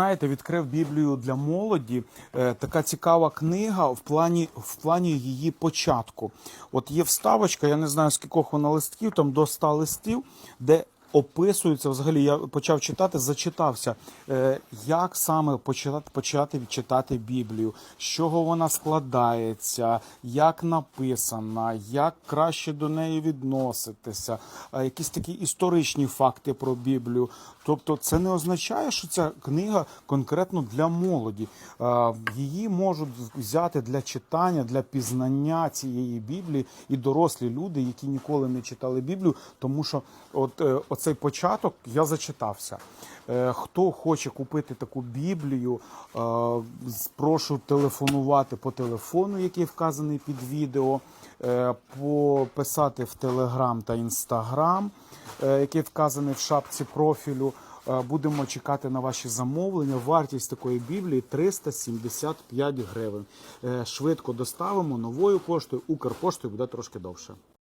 Знаєте, відкрив Біблію для молоді. Е, така цікава книга в плані в плані її початку. От є вставочка, я не знаю скількох вона листків, там до 100 листів, де описується взагалі. Я почав читати, зачитався, е, як саме почати почати читати Біблію, з чого вона складається, як написана, як краще до неї відноситися, е, якісь такі історичні факти про Біблію. Тобто, це не означає, що ця книга конкретно для молоді. Е, Її можуть взяти для читання, для пізнання цієї Біблії і дорослі люди, які ніколи не читали Біблію, тому що от е, оцей початок я зачитався. Е, Хто хоче купити таку Біблію, е, прошу телефонувати по телефону, який вказаний під відео, е, пописати в Телеграм та Інстаграм, який вказаний в шапці профілю. Будемо чекати на ваші замовлення. Вартість такої біблії 375 гривень. Швидко доставимо новою поштою, Укрпоштою буде трошки довше.